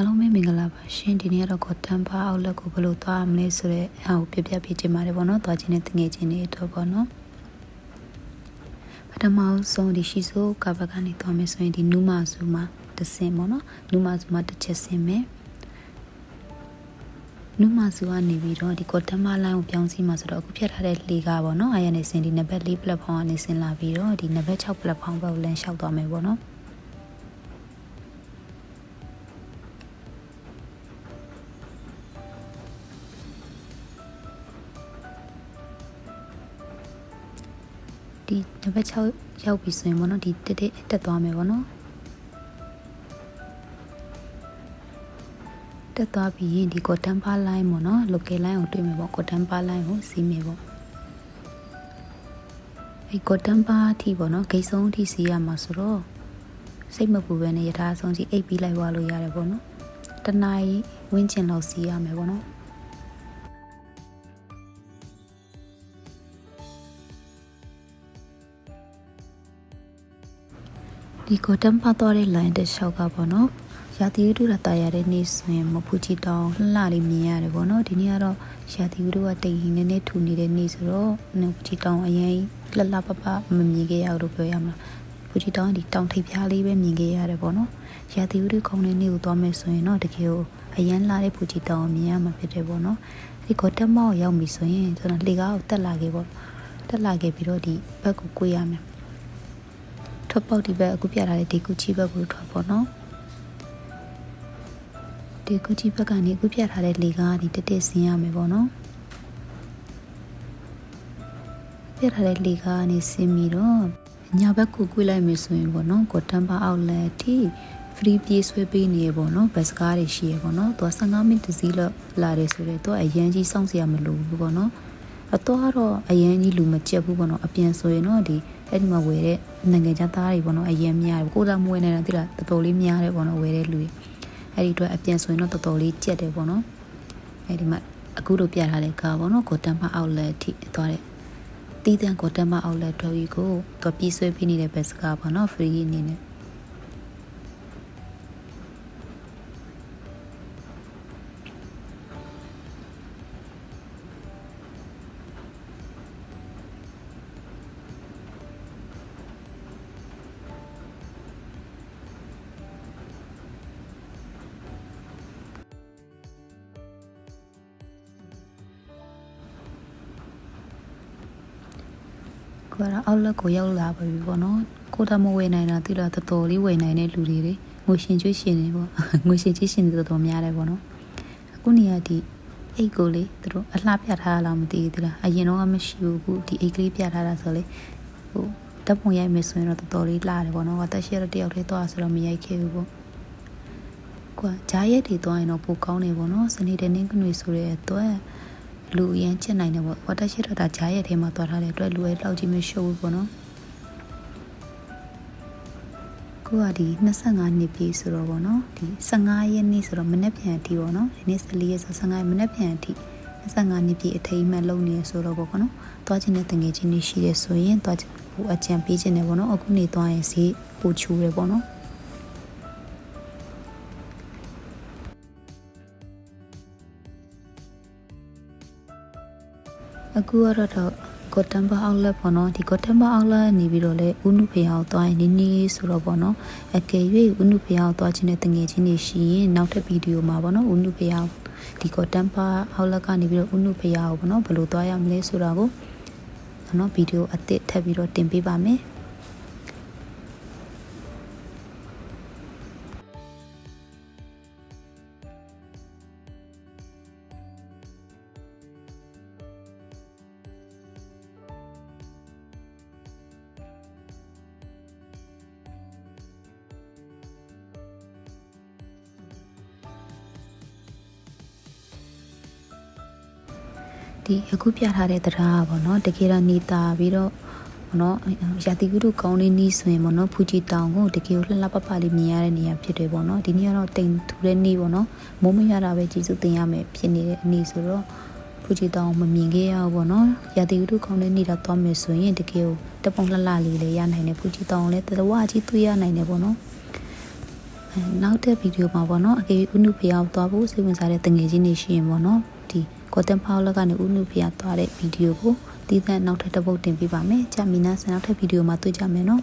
အားလုံးပဲမင်္ဂလာပါရှင်ဒီနေ့ကတော့ cotton bar outlet ကိုဘယ်လိုသွားမလဲဆိုတော့အားကိုပြပြပေးချင်ပါတယ်ပေါ့နော်သွားခြင်းနဲ့တငယ်ချင်းတွေအတွက်ပေါ့နော်ပထမဆုံးဒီရှိဆိုးကဘကနေသွားမယ်ဆိုရင်ဒီနူးမဇူမှာတစ်ဆင်ပေါ့နော်နူးမဇူမှာတစ်ချက်ဆင်မယ်နူးမဇူကနေပြီးတော့ဒီ cotton bar line ကိုပြောင်းစီမှာဆိုတော့အခုဖြတ်ထားတဲ့လေကပေါ့နော်အားရနေစင်ဒီနံပါတ်၄ platform ကနေဆင်လာပြီးတော့ဒီနံပါတ်6 platform ဘက်ကိုလမ်းလျှောက်သွားမယ်ပေါ့နော် ဒီနံပါတ်6ရောက်ပြီဆိုရင်ပေါ့နော်ဒီတက်တက်တက်သွားမယ်ပေါ့နော်တက်သွားပြီးရင်ဒီ cotton bar line ပေါ့နော် local line ကိုတွေ့မယ်ပေါ့ cotton bar line ကိုစီးမယ်ပေါ့အဲ cotton bar အထိပေါ့နော်ဂိတ်ဆုံးအထိစီးရမှာဆိုတော့စိတ်မပူပဲနဲ့ရထားဆုံးကြီးအိပ်ပြီးလိုက်သွားလို့ရတယ်ပေါ့နော်တနားရီဝင်းကျင်လောက်စီးရမယ်ပေါ့နော် ဒီကိုတမ်ပါတော့တဲ့ line တစ်လျှောက်ကပေါ့နော်ရာသီဥတုရတာရတဲ့နေ့ဆိုရင်မဖူချီတောင်လှလှလေးမြင်ရတယ်ပေါ့နော်ဒီနေ့ကတော့ရာသီဥတုကတိတ်ဟင်းနေနေထူနေတဲ့နေ့ဆိုတော့မဖူချီတောင်အရင်လှလှပပမမြင်ခဲ့ရလို့ပြောရမှာဖူချီတောင်ဒီတောင်ထိပ်ဖျားလေးပဲမြင်ခဲ့ရတယ်ပေါ့နော်ရာသီဥတုကောင်းတဲ့နေ့ကိုသွားမယ်ဆိုရင်တော့တကယ်ကိုအရန်လာတဲ့ဖူချီတောင်ကိုမြင်ရမှာဖြစ်တယ်ပေါ့နော်ဒီကောတက်မောက်ရောက်ပြီဆိုရင်ကျွန်တော်လေကားကိုတက်လာခဲ့ပေါ့တက်လာခဲ့ပြီးတော့ဒီဘက်ကိုကိုရမယ် ထွက်ပေါက်ဒီဘက်အခုပြထားတဲ့ဒီကူချီဘက်ကိုထွက်ပေါ့နော်ဒီကူချီဘက်ကနေအခုပြထားတဲ့လေကားဒီတက်တက်ဆင်းရမယ်ပေါ့နော်ပြထားတဲ့လေကားကနေဆင်းပြီးတော့ညာဘက်ကိုကွေးလိုက်မယ်ဆိုရင်ပေါ့နော်ကိုတမ်ပါအောက်လက်ထိ free ပြေးဆွဲပေးနေရပေါ့နော်ဘတ်စကားတွေရှိရပေါ့နော်သူက15မိနစ်တစ်စီးလောက်လာတယ်ဆိုတော့သူကအရန်ကြီးစောင့်စရာမလိုဘူးပေါ့နော် အတော့ကတော့အရန်ကြီးလူမကြက်ဘူးပေါ့နော်အပြင်ဆိုရင်တော့ဒီအဲ့ဒီမှာဝယ်တဲ့နိုင်ငံခြားသားတွေပေါ့နော်အရင်များတယ်ကိုလာမွေးနေတာတိလားတော်တော်လေးများတယ်ပေါ့နော်ဝယ်တဲ့လူတွေအဲ့ဒီအတွက်အပြင်ဆိုရင်တော့တော်တော်လေးကြက်တယ်ပေါ့နော်အဲ့ဒီမှာအခုတို့ပြထားတဲ့ကားပေါ့နော်ကိုတမ်မအောက်လက်ထိသွားတဲ့တီးတန့်ကိုတမ်မအောက်လက်တော်ကြီးကိုတော့ပြေးဆွဲပြနေတဲ့ဘက်စကားပေါ့နော် free အနေနဲ့ ကိုကတော့အောက်လက်ကိုရောက်လာပြီပေါ့နော်ကိုတမဝယ်နိုင်တာတိလားတော်တော်လေးဝယ်နိုင်တဲ့လူတွေတွေငွေရှင်ကျွေးရှင်တွေပေါ့ငွေရှင်ကျွေးရှင်တွေတော်တော်များတယ်ပေါ့နော်အခုနေရာဒီအိတ်ကိုလေသူတို့အလှပြထားတာလားမသိဘူးတိလားအရင်တော့မရှိဘူးအခုဒီအိတ်ကလေးပြထားတာဆိုလေဟိုတပ်ပုံရိုက်မယ်ဆိုရင်တော့တော်တော်လေးလှတယ်ပေါ့နော်တက်ရှိရတဲ့တယောက်တည်းသွားဆိုတော့မရိုက်ခဲ့ဘူးပေါ့ကွာဂျားရက်တွေသွားရင်တော့ပိုကောင်းတယ်ပေါ့နော်စနေတနေ့ကနွေဆိုတဲ့အတွက် လူအရင်ချစ်နိုင်တယ်ပေါ့ဝတ်တက်ရှိတော့ဒါဂျားရက်ထဲမှာသွားထားတဲ့အတွက်လူရဲ့လောက်ကြီးမရှိဘူးပေါ့နော်ကိုကဒီ25နှစ်ပြည့်ဆိုတော့ဗောနော်ဒီ15ရက်နေ့ဆိုတော့မနေ့ပြန်အထိဗောနော်ဒီနေ့14ရက်ဆို15ရက်မနေ့ပြန်အထိ25နှစ်ပြည့်အထိမ်းမှတ်လုပ်နေရဆိုတော့ဗောကောနော်သွားခြင်းနဲ့တငယ်ချင်းတွေရှိတယ်ဆိုရင်သွားခြင်းဟိုအကြံပေးခြင်းနဲ့ဗောနော်အခုနေသွားရင်ဈေးပိုချူတယ်ဗောနော် အခုကတော့တော့ကိုတမ်ဘာအောက်လက်ပေါ့နော်ဒီကိုတမ်ဘာအောက်လက်နေပြီးတော့လေဥနုဖေအောင်သွားရင်နီးနီးဆိုတော့ပေါ့နော်အကယ်၍ဥနုဖေအောင်သွားခြင်းနဲ့တငယ်ချင်းတွေရှိရင်နောက်ထပ်ဗီဒီယိုမှာပေါ့နော်ဥနုဖေအောင်ဒီကိုတမ်ဘာအောက်လက်ကနေပြီးတော့ဥနုဖေအောင်ပေါ့နော်ဘယ်လိုသွားရမလဲဆိုတာကိုနော်ဗီဒီယိုအသစ်ထပ်ပြီးတော့တင်ပေးပါမယ် ဒီအခုပြထားတဲ့တရားပေါ့နော်တကယ်တော့နေတာပြီးတော့ဘောနော်ရာသီဥတုကောင်းလေးနီးဆိုရင်ဘောနော်ဖူဂျီတောင်ကိုတကယ်လှလှပပလေးမြင်ရတဲ့နေရာဖြစ်တယ်ပေါ့နော်ဒီနေ့ကတော့တိမ်ထူတဲ့နေ့ပေါ့နော်မိုးမရတာပဲကျေးဇူးတင်ရမယ်ဖြစ်နေတဲ့အနေဆိုတော့ဖူဂျီတောင်မမြင်ခဲ့ရဘူးပေါ့နော်ရာသီဥတုကောင်းလေးနေတာသွားမယ်ဆိုရင်တကယ်တပုံလှလှလေးလည်းရနိုင်တယ်ဖူဂျီတောင်လည်းတဝါကြီးတွေ့ရနိုင်တယ်ပေါ့နော်အဲနောက်တဲ့ဗီဒီယိုမှာပေါ့နော်အကေဥနုဖျားသွားဖို့စိတ်ဝင်စားတဲ့တငယ်ချင်းတွေရှိရင်ပေါ့နော်ဒီ ကောတန်ဖောက်လက်ကနေဥနုဖျားသွားတဲ့ဗီဒီယိုကိုတည်တဲ့နောက်ထပ်တစ်ပုတ်တင်ပေးပါမယ်ကြာမီနာဆန်နောက်ထပ်ဗီဒီယိုမှာတွေ့ကြမယ်နော်